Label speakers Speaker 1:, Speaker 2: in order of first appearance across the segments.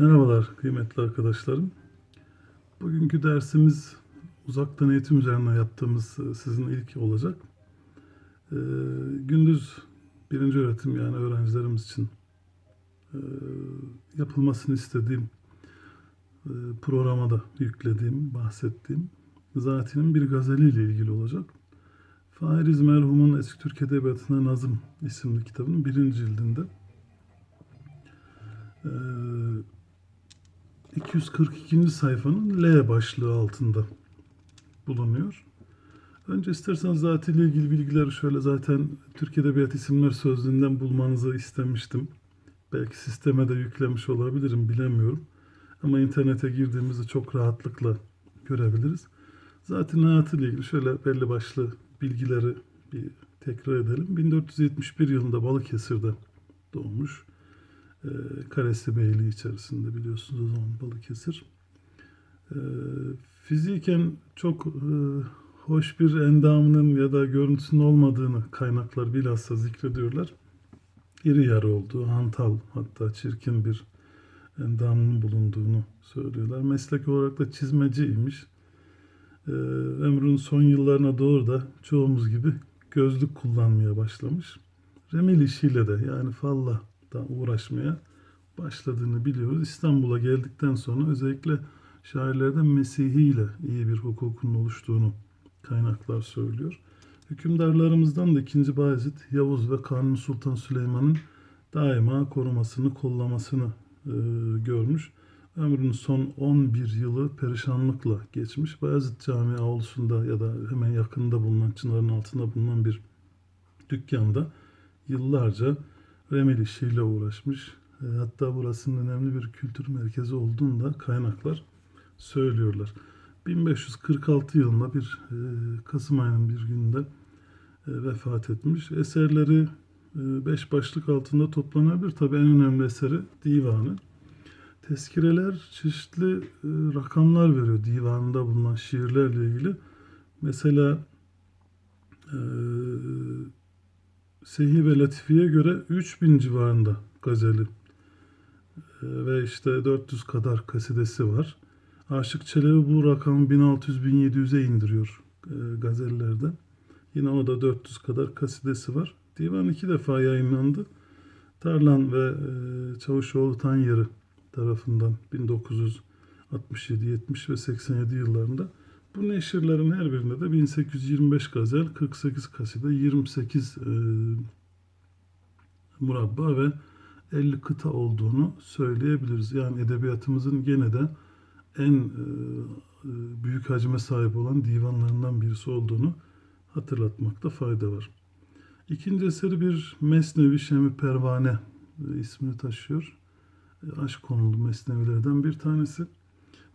Speaker 1: Merhabalar kıymetli arkadaşlarım. Bugünkü dersimiz uzaktan eğitim üzerine yaptığımız e, sizin ilk olacak. Ee, gündüz birinci öğretim yani öğrencilerimiz için e, yapılmasını istediğim e, programa da yüklediğim, bahsettiğim Zati'nin bir gazeliyle ilgili olacak. Fahriz merhumun Eski Türk Edebiyatı'na Nazım isimli kitabının birinci cildinde e, 242. sayfanın L başlığı altında bulunuyor. Önce isterseniz zatiyle ilgili bilgileri şöyle zaten Türk Edebiyat İsimler Sözlüğü'nden bulmanızı istemiştim. Belki sisteme de yüklemiş olabilirim bilemiyorum. Ama internete girdiğimizde çok rahatlıkla görebiliriz. Zaten hayatıyla ilgili şöyle belli başlı bilgileri bir tekrar edelim. 1471 yılında Balıkesir'de doğmuş. E, Karesi Beyliği içerisinde biliyorsunuz o zaman Balıkesir. E, fiziken çok e, hoş bir endamının ya da görüntüsünün olmadığını kaynaklar bilhassa zikrediyorlar. İri yarı olduğu, hantal hatta çirkin bir endamının bulunduğunu söylüyorlar. Meslek olarak da çizmeciymiş. E, ömrünün son yıllarına doğru da çoğumuz gibi gözlük kullanmaya başlamış. Remil işiyle de yani falla da uğraşmaya başladığını biliyoruz. İstanbul'a geldikten sonra özellikle şairlerden Mesihi ile iyi bir hukukunun oluştuğunu kaynaklar söylüyor. Hükümdarlarımızdan da 2. Bayezid, Yavuz ve Kanuni Sultan Süleyman'ın daima korumasını, kollamasını e, görmüş. Ömrünün son 11 yılı perişanlıkla geçmiş. Bayezid Camii avlusunda ya da hemen yakında bulunan, çınarın altında bulunan bir dükkanda yıllarca remel işiyle uğraşmış. E, Hatta burasının önemli bir kültür merkezi olduğunu da kaynaklar söylüyorlar. 1546 yılında bir e, Kasım ayının bir gününde e, vefat etmiş. Eserleri beş başlık altında toplanabilir. Tabii en önemli eseri divanı. Tezkireler çeşitli rakamlar veriyor divanında bulunan şiirlerle ilgili. Mesela Sehi ve Latifi'ye göre 3000 civarında gazeli e, ve işte 400 kadar kasidesi var. Aşık Çelebi bu rakamı 1600-1700'e indiriyor e, gazellerde. Yine o da 400 kadar kasidesi var. Divan iki defa yayınlandı. Tarlan ve e, Çavuşoğlu Tanyeri tarafından 1967, 70 ve 87 yıllarında. Bu neşirlerin her birinde de 1825 gazel, 48 kaside, 28 e, murabba ve 50 kıta olduğunu söyleyebiliriz. Yani edebiyatımızın gene de en e, e, büyük hacme sahip olan divanlarından birisi olduğunu hatırlatmakta fayda var. İkinci eseri bir Mesnevi Şemi Pervane e, ismini taşıyor. E, aşk konulu mesnevilerden bir tanesi.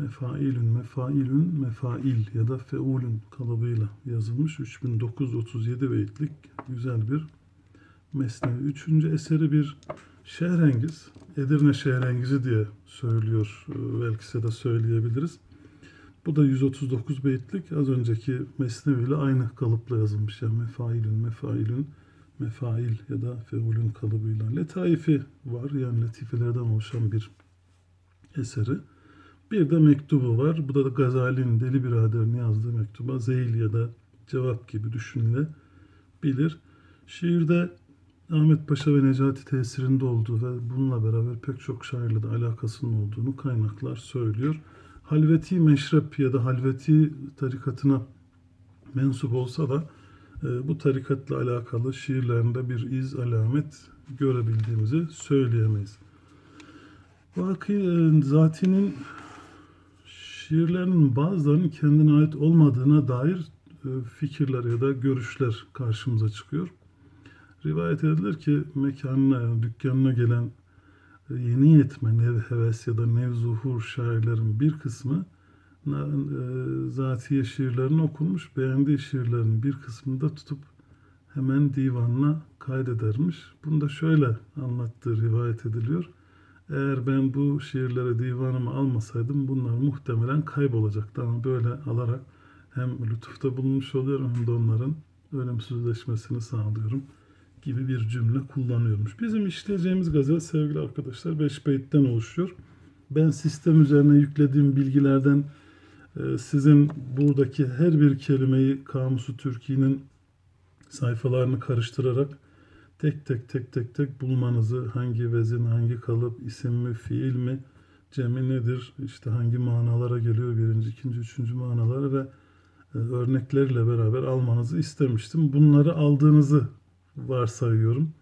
Speaker 1: Mefailün, mefailün, mefail ya da feulün kalıbıyla yazılmış 3937 beytlik güzel bir mesnevi. Üçüncü eseri bir Şehrengiz, Edirne Şehrengizi diye söylüyor. e, Belki de söyleyebiliriz. Bu da 139 beytlik. Az önceki Mesnevi ile aynı kalıpla yazılmış. Yani mefailün, mefailün, mefail ya da feulün kalıbıyla. Letaifi var. Yani latifelerden oluşan bir eseri. Bir de mektubu var. Bu da Gazali'nin Deli Birader'in yazdığı mektuba zeyl ya da cevap gibi düşünülebilir. Şiirde Ahmet Paşa ve Necati tesirinde olduğu ve bununla beraber pek çok şairle de alakasının olduğunu kaynaklar söylüyor. Halveti meşrep ya da halveti tarikatına mensup olsa da e, bu tarikatla alakalı şiirlerinde bir iz alamet görebildiğimizi söyleyemeyiz. Vakı zatinin şiirlerinin bazılarının kendine ait olmadığına dair e, fikirler ya da görüşler karşımıza çıkıyor. Rivayet edilir ki mekanına, dükkanına gelen e, yeni yetme, nev heves ya da nev zuhur şairlerin bir kısmı e, zatiye şiirlerini okunmuş, beğendiği şiirlerin bir kısmını da tutup hemen divanına kaydedermiş. Bunu da şöyle anlattığı rivayet ediliyor. Eğer ben bu şiirleri divanıma almasaydım bunlar muhtemelen kaybolacaktı ama böyle alarak hem lütufta bulunmuş oluyorum hem de onların ölümsüzleşmesini sağlıyorum gibi bir cümle kullanıyormuş. Bizim işleyeceğimiz gazel sevgili arkadaşlar 5 beytten oluşuyor. Ben sistem üzerine yüklediğim bilgilerden e, sizin buradaki her bir kelimeyi Kamusu Türkiye'nin sayfalarını karıştırarak tek tek tek tek tek bulmanızı hangi vezin, hangi kalıp, isim mi, fiil mi, cemi nedir, işte hangi manalara geliyor birinci, ikinci, üçüncü manaları ve e, örnekleriyle beraber almanızı istemiştim. Bunları aldığınızı varsayıyorum.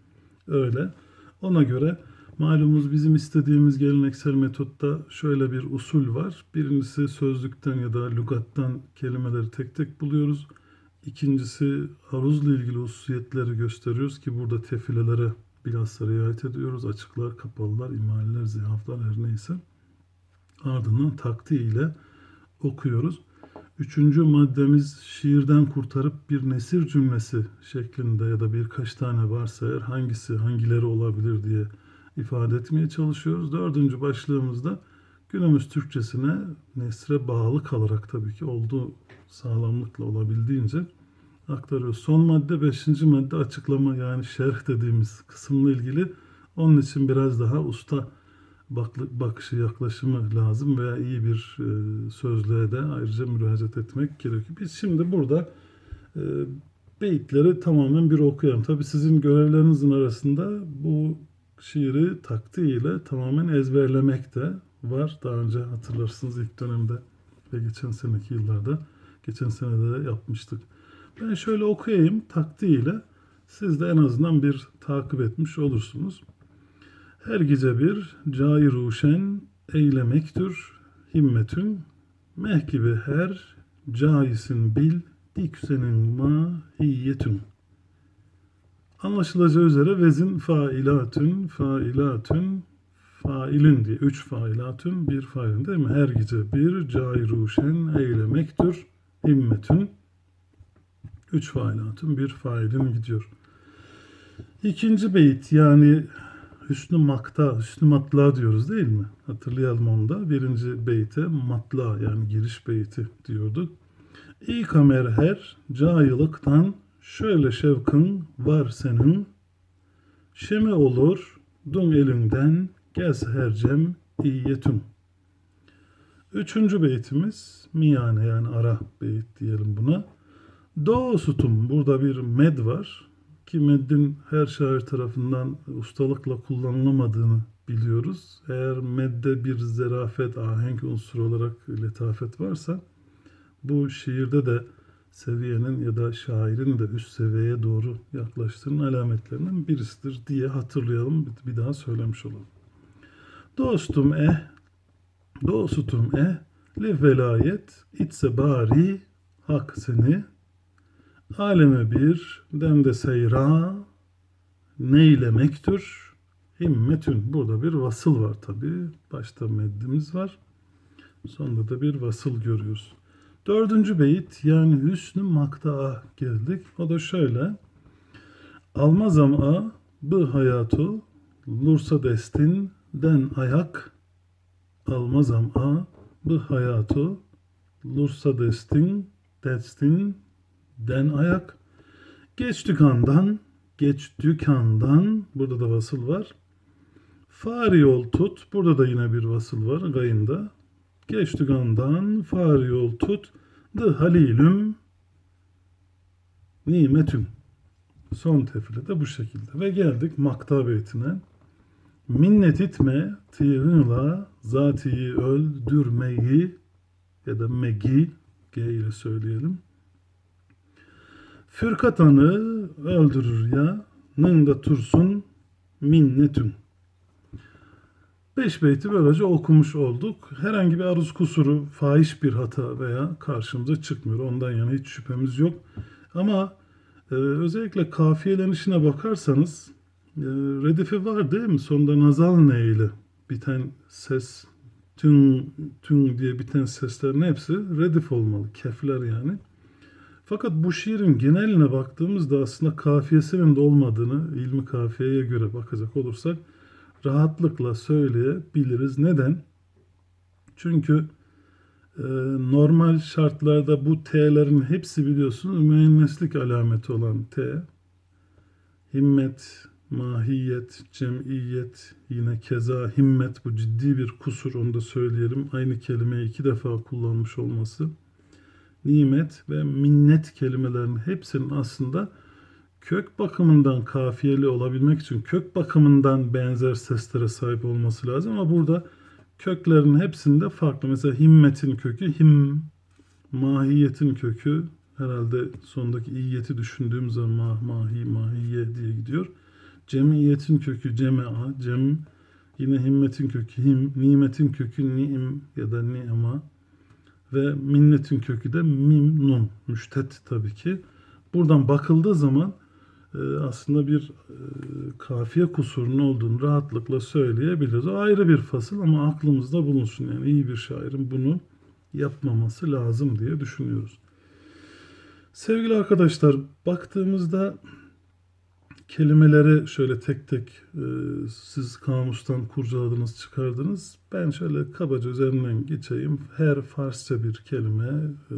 Speaker 1: Öyle. Ona göre malumunuz bizim istediğimiz geleneksel metotta şöyle bir usul var. Birincisi sözlükten ya da lügattan kelimeleri tek tek buluyoruz. İkincisi aruzla ilgili hususiyetleri gösteriyoruz ki burada tefilelere bilhassa riayet ediyoruz. Açıklar, kapalılar, imaller, zihaflar her neyse. Ardından takti ile okuyoruz. Üçüncü maddemiz şiirden kurtarıp bir nesir cümlesi şeklinde ya da birkaç tane varsa eğer hangisi hangileri olabilir diye ifade etmeye çalışıyoruz. Dördüncü başlığımızda günümüz Türkçesine nesre bağlı kalarak tabii ki olduğu sağlamlıkla olabildiğince aktarıyoruz. Son madde beşinci madde açıklama yani şerh dediğimiz kısımla ilgili. Onun için biraz daha usta bakışı yaklaşımı lazım veya iyi bir e, sözlüğe de ayrıca müracaat etmek gerekiyor. Biz şimdi burada e, beyitleri tamamen bir okuyalım. Tabi sizin görevlerinizin arasında bu şiiri taktiğiyle tamamen ezberlemek de var. Daha önce hatırlarsınız ilk dönemde ve geçen seneki yıllarda, geçen sene de yapmıştık. Ben şöyle okuyayım taktiğiyle siz de en azından bir takip etmiş olursunuz. Her gece bir cai ruşen eylemektir himmetün meh gibi her caisin bil diksenin mahiyetün. Anlaşılacağı üzere vezin failatün, failatün, failin diye. Üç failatün, bir failin değil mi? Her gece bir cai ruşen himmetün. Üç failatün, bir failin gidiyor. İkinci beyit yani Hüsnü Makta, Hüsnü Matla diyoruz değil mi? Hatırlayalım onu da. Birinci beyte matla yani giriş beyti diyorduk. İyi kamer her cahillikten şöyle şevkın var senin. Şemi olur dun elinden gez her cem iyetün. Üçüncü beytimiz miyane yani ara beyit diyelim buna. Do sutum burada bir med var ki meddin her şair tarafından ustalıkla kullanılamadığını biliyoruz. Eğer medde bir zerafet, ahenk unsuru olarak letafet varsa bu şiirde de seviyenin ya da şairin de üst seviyeye doğru yaklaştığının alametlerinden birisidir diye hatırlayalım. Bir daha söylemiş olalım. Dostum eh, dostum eh, li velayet itse bari hak seni aleme bir demde seyra neylemektir himmetün. Burada bir vasıl var tabi. Başta meddimiz var. Sonunda da bir vasıl görüyoruz. Dördüncü beyit yani hüsnü makta'a geldik. O da şöyle. Almazam a bu hayatı lursa destin den ayak almazam a bu hayatı lursa destin destin den ayak geç dükkandan geç dükkandan burada da vasıl var. Fari yol tut. Burada da yine bir vasıl var gayında. Geç dükkandan fari yol tut. Dı halilüm nimetüm. Son tefile de bu şekilde. Ve geldik makta beytine. Minnet etme tığınla zatiyi öldürmeyi ya da megi G ile söyleyelim. Fırkatanı öldürür ya nında tursun minnetün. Beş beyti böylece okumuş olduk. Herhangi bir aruz kusuru, fahiş bir hata veya karşımıza çıkmıyor. Ondan yana hiç şüphemiz yok. Ama e, özellikle kafiyelenişine bakarsanız redifi var değil mi? Sonunda nazal ne ile biten ses, tün, tün diye biten seslerin hepsi redif olmalı. Kefler yani. Fakat bu şiirin geneline baktığımızda aslında kafiyesinin de olmadığını ilmi kafiyeye göre bakacak olursak rahatlıkla söyleyebiliriz. Neden? Çünkü e, normal şartlarda bu T'lerin hepsi biliyorsunuz müenneslik alameti olan T. Himmet, mahiyet, cemiyet, yine keza himmet bu ciddi bir kusur onu da söyleyelim. Aynı kelimeyi iki defa kullanmış olması. Nimet ve minnet kelimelerinin hepsinin aslında kök bakımından kafiyeli olabilmek için kök bakımından benzer seslere sahip olması lazım ama burada köklerin hepsinde farklı. Mesela himmetin kökü him, mahiyetin kökü herhalde sondaki iyiyeti düşündüğüm zaman mah, mahi, mahiye diye gidiyor. Cemiyetin kökü cemea, cem, yine himmetin kökü him, nimetin kökü ni'im ya da ni'ma ve minnetin kökü de mim, nun, müştet tabii ki. Buradan bakıldığı zaman e, aslında bir e, kafiye kusurunun olduğunu rahatlıkla söyleyebiliriz. O ayrı bir fasıl ama aklımızda bulunsun. Yani iyi bir şairin bunu yapmaması lazım diye düşünüyoruz. Sevgili arkadaşlar, baktığımızda kelimeleri şöyle tek tek e, siz kamustan kurcaladınız, çıkardınız. Ben şöyle kabaca üzerinden geçeyim. Her Farsça bir kelime, e,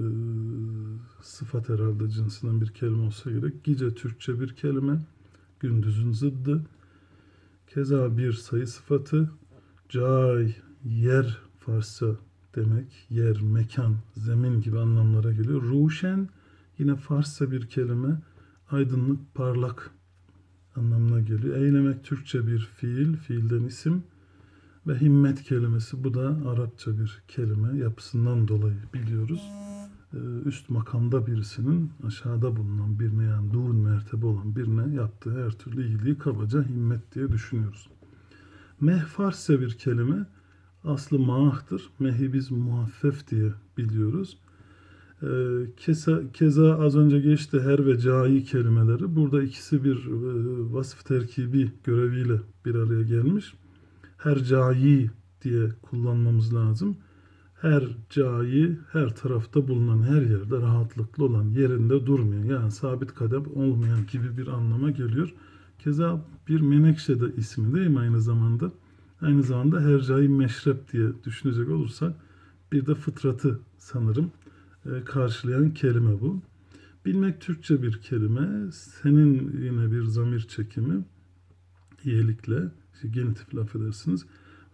Speaker 1: sıfat herhalde cinsinden bir kelime olsa gerek. Gece Türkçe bir kelime, gündüzün zıddı. Keza bir sayı sıfatı, cay, yer Farsça demek, yer, mekan, zemin gibi anlamlara geliyor. Ruşen yine Farsça bir kelime, aydınlık, parlak anlamına geliyor. Eylemek Türkçe bir fiil, fiilden isim ve himmet kelimesi bu da Arapça bir kelime yapısından dolayı biliyoruz. Ee, Üst makamda birisinin aşağıda bulunan birine yani duun mertebe olan birine yaptığı her türlü iyiliği kabaca himmet diye düşünüyoruz. Meh bir kelime aslı maahtır. Mehi biz muhaffef diye biliyoruz. Ee, Keza, keza az önce geçti her ve cai kelimeleri. Burada ikisi bir e, vasıf terkibi göreviyle bir araya gelmiş. Her cai diye kullanmamız lazım. Her cai her tarafta bulunan her yerde rahatlıklı olan yerinde durmayan yani sabit kadem olmayan gibi bir anlama geliyor. Keza bir menekşe de ismi değil mi aynı zamanda? Aynı zamanda her cai meşrep diye düşünecek olursak bir de fıtratı sanırım karşılayan kelime bu. Bilmek Türkçe bir kelime. Senin yine bir zamir çekimi. İyelikle, işte genitif laf edersiniz.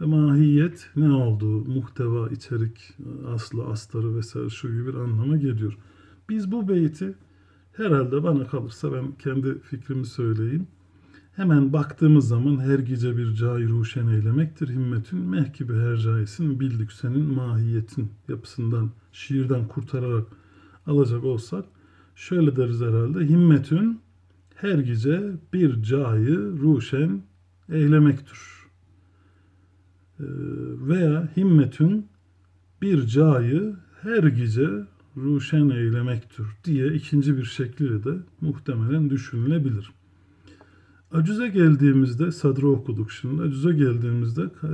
Speaker 1: Ve mahiyet ne olduğu, muhteva, içerik, aslı, astarı vesaire şu gibi bir anlama geliyor. Biz bu beyti herhalde bana kalırsa ben kendi fikrimi söyleyeyim. Hemen baktığımız zaman her gece bir cahil ruşen eylemektir himmetün mehkibi her cahisin bildik senin mahiyetin yapısından şiirden kurtararak alacak olsak şöyle deriz herhalde himmetün her gece bir cahil ruşen eylemektir. Ee, Veya himmetün bir cahil her gece ruşen eylemektir diye ikinci bir şekliyle de muhtemelen düşünülebilir. Acüze geldiğimizde, sadrı okuduk şimdi. Acüze geldiğimizde e,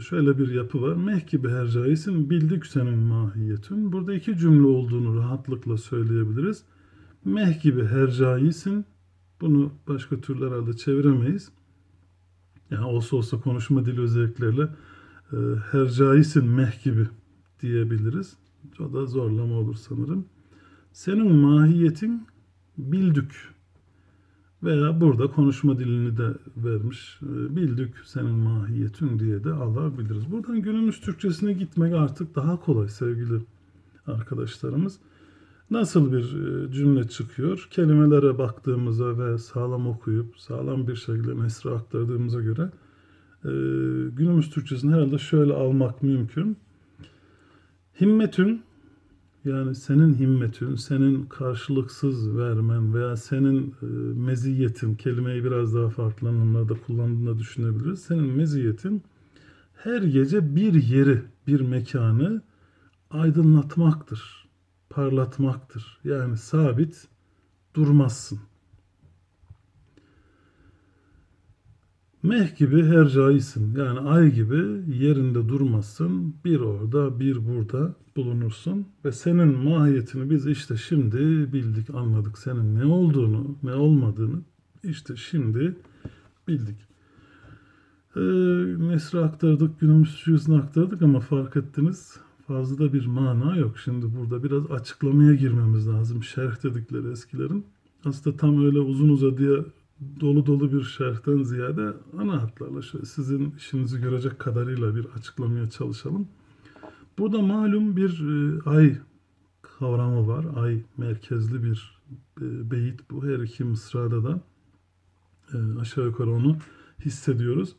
Speaker 1: şöyle bir yapı var. Mehkibi her caisin bildik senin mahiyetün. Burada iki cümle olduğunu rahatlıkla söyleyebiliriz. Mehkibi her caisin. Bunu başka türlü herhalde çeviremeyiz. Yani olsa olsa konuşma dili özelliklerle her caisin mehkibi diyebiliriz. O da zorlama olur sanırım. Senin mahiyetin bildük veya burada konuşma dilini de vermiş. E, Bildik senin mahiyetün diye de alabiliriz. Buradan günümüz Türkçesine gitmek artık daha kolay sevgili arkadaşlarımız. Nasıl bir e, cümle çıkıyor? Kelimelere baktığımızda ve sağlam okuyup sağlam bir şekilde nesre aktardığımıza göre e, günümüz Türkçesini herhalde şöyle almak mümkün. Himmetün yani senin himmetin, senin karşılıksız vermen veya senin e, meziyetin, kelimeyi biraz daha farklı anlamlarda kullandığını düşünebiliriz. Senin meziyetin her gece bir yeri, bir mekanı aydınlatmaktır, parlatmaktır. Yani sabit durmazsın. Meh gibi her caisin yani ay gibi yerinde durmazsın. Bir orada bir burada bulunursun. Ve senin mahiyetini biz işte şimdi bildik anladık. Senin ne olduğunu ne olmadığını işte şimdi bildik. Ee, Nesri aktardık günümüz yüzünü aktardık ama fark ettiniz fazla da bir mana yok. Şimdi burada biraz açıklamaya girmemiz lazım. Şerh dedikleri eskilerin. Aslında tam öyle uzun uzadıya dolu dolu bir şerhten ziyade ana hatlarla şöyle sizin işinizi görecek kadarıyla bir açıklamaya çalışalım. Burada malum bir e, ay kavramı var. Ay merkezli bir e, beyit bu. Her iki mısrada da e, aşağı yukarı onu hissediyoruz.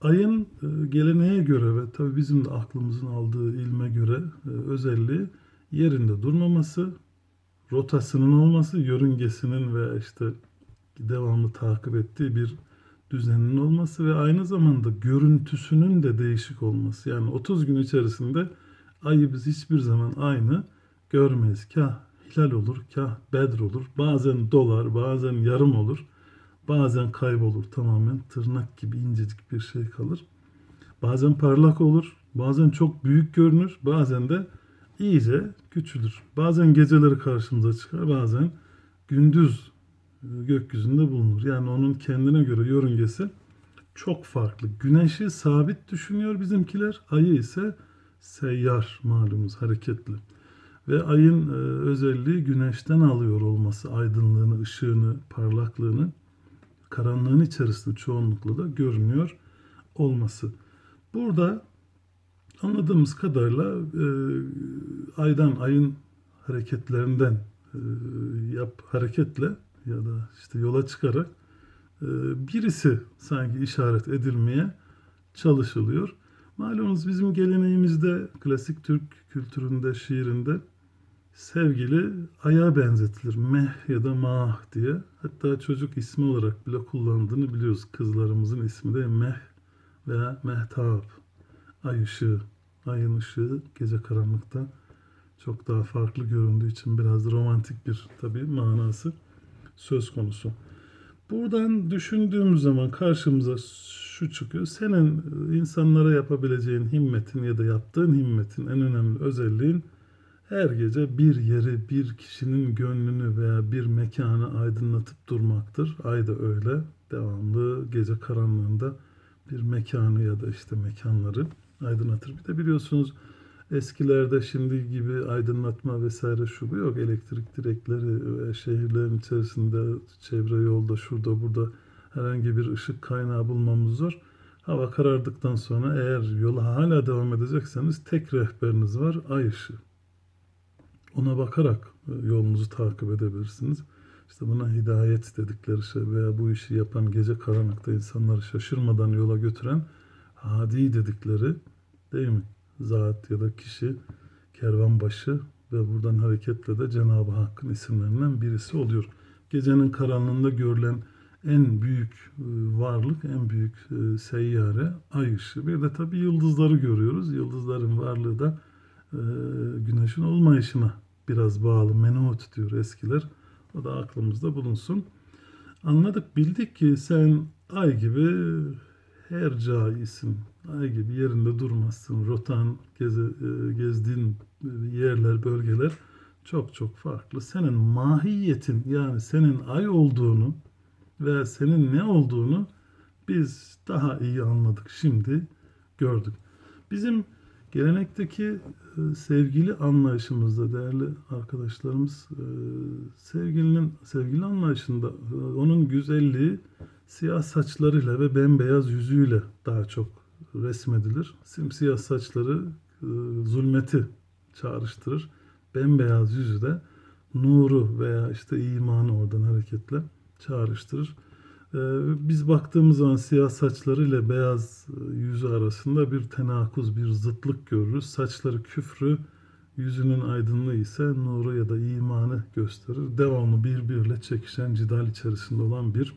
Speaker 1: Ayın e, geleneğe göre ve tabii bizim de aklımızın aldığı ilme göre e, özelliği yerinde durmaması, rotasının olması, yörüngesinin ve işte devamlı takip ettiği bir düzeninin olması ve aynı zamanda görüntüsünün de değişik olması. Yani 30 gün içerisinde ayı biz hiçbir zaman aynı görmeyiz. Kah hilal olur, kah bedr olur. Bazen dolar, bazen yarım olur. Bazen kaybolur tamamen. Tırnak gibi incecik bir şey kalır. Bazen parlak olur. Bazen çok büyük görünür. Bazen de iyice küçülür. Bazen geceleri karşımıza çıkar. Bazen gündüz gökyüzünde bulunur. Yani onun kendine göre yörüngesi çok farklı. Güneşi sabit düşünüyor bizimkiler. Ayı ise seyyar malumuz hareketli. Ve ayın e, özelliği güneşten alıyor olması aydınlığını, ışığını, parlaklığını karanlığın içerisinde çoğunlukla da görünüyor olması. Burada anladığımız kadarıyla e, aydan, ayın hareketlerinden e, yap hareketle ya da işte yola çıkarak e, birisi sanki işaret edilmeye çalışılıyor. Malumunuz bizim geleneğimizde klasik Türk kültüründe, şiirinde sevgili aya benzetilir. Meh ya da mah diye. Hatta çocuk ismi olarak bile kullandığını biliyoruz. Kızlarımızın ismi de Meh veya Mehtap. Ay ışığı. Ayın ışığı gece karanlıkta çok daha farklı göründüğü için biraz romantik bir tabii manası söz konusu. Buradan düşündüğümüz zaman karşımıza şu çıkıyor. Senin insanlara yapabileceğin himmetin ya da yaptığın himmetin en önemli özelliğin her gece bir yeri, bir kişinin gönlünü veya bir mekanı aydınlatıp durmaktır. Ay da öyle. Devamlı gece karanlığında bir mekanı ya da işte mekanları aydınlatır. Bir de biliyorsunuz eskilerde şimdi gibi aydınlatma vesaire şu bu yok. Elektrik direkleri ve şehirlerin içerisinde çevre yolda şurada burada herhangi bir ışık kaynağı bulmamız zor. Hava karardıktan sonra eğer yola hala devam edecekseniz tek rehberiniz var ay ışığı. Ona bakarak e, yolunuzu takip edebilirsiniz. İşte buna hidayet dedikleri şey veya bu işi yapan gece karanlıkta insanları şaşırmadan yola götüren hadi dedikleri değil mi? Zat ya da kişi kervanbaşı ve buradan hareketle de Cenab-ı Hakk'ın isimlerinden birisi oluyor. Gecenin karanlığında görülen en büyük e, varlık, en büyük e, seyyare ay ışığı. Bir de tabii yıldızları görüyoruz. Yıldızların varlığı da e, güneşin olmayışına biraz bağlı. Menut diyor eskiler. O da aklımızda bulunsun. Anladık, bildik ki sen ay gibi her caisin, ay gibi yerinde durmazsın. Rotan, geze, e, gezdiğin yerler, bölgeler çok çok farklı. Senin mahiyetin yani senin ay olduğunu ve senin ne olduğunu biz daha iyi anladık şimdi gördük. Bizim gelenekteki e, sevgili anlayışımızda değerli arkadaşlarımız e, sevgilinin sevgili anlayışında e, onun güzelliği siyah saçlarıyla ve bembeyaz yüzüyle daha çok resmedilir. Simsiyah saçları e, zulmeti çağrıştırır. Bembeyaz yüzü de nuru veya işte imanı oradan hareketle çağrıştırır. Ee, Biz baktığımız zaman siyah saçlarıyla beyaz e, yüzü arasında bir tenakuz, bir zıtlık görürüz. Saçları küfrü, yüzünün aydınlığı ise nuru ya da imanı gösterir. Devamlı birbiriyle çekişen, cidal içerisinde olan bir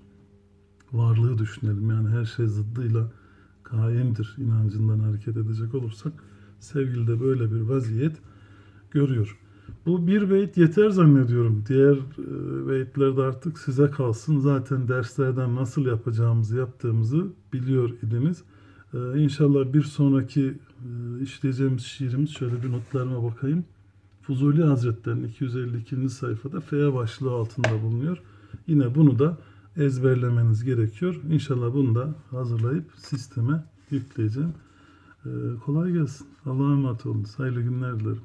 Speaker 1: varlığı düşünelim. Yani her şey zıddıyla kaimdir inancından hareket edecek olursak sevgili de böyle bir vaziyet görüyor. Bu bir beyt yeter zannediyorum. Diğer e, beyitler de artık size kalsın. Zaten derslerden nasıl yapacağımızı yaptığımızı biliyor idiniz. E, İnşallah bir sonraki e, işleyeceğimiz şiirimiz şöyle bir notlarıma bakayım. Fuzuli Hazretleri'nin 252. sayfada F başlığı altında bulunuyor. Yine bunu da ezberlemeniz gerekiyor. İnşallah bunu da hazırlayıp sisteme yükleyeceğim. E, kolay gelsin. Allah'a emanet olun. Hayırlı günler dilerim.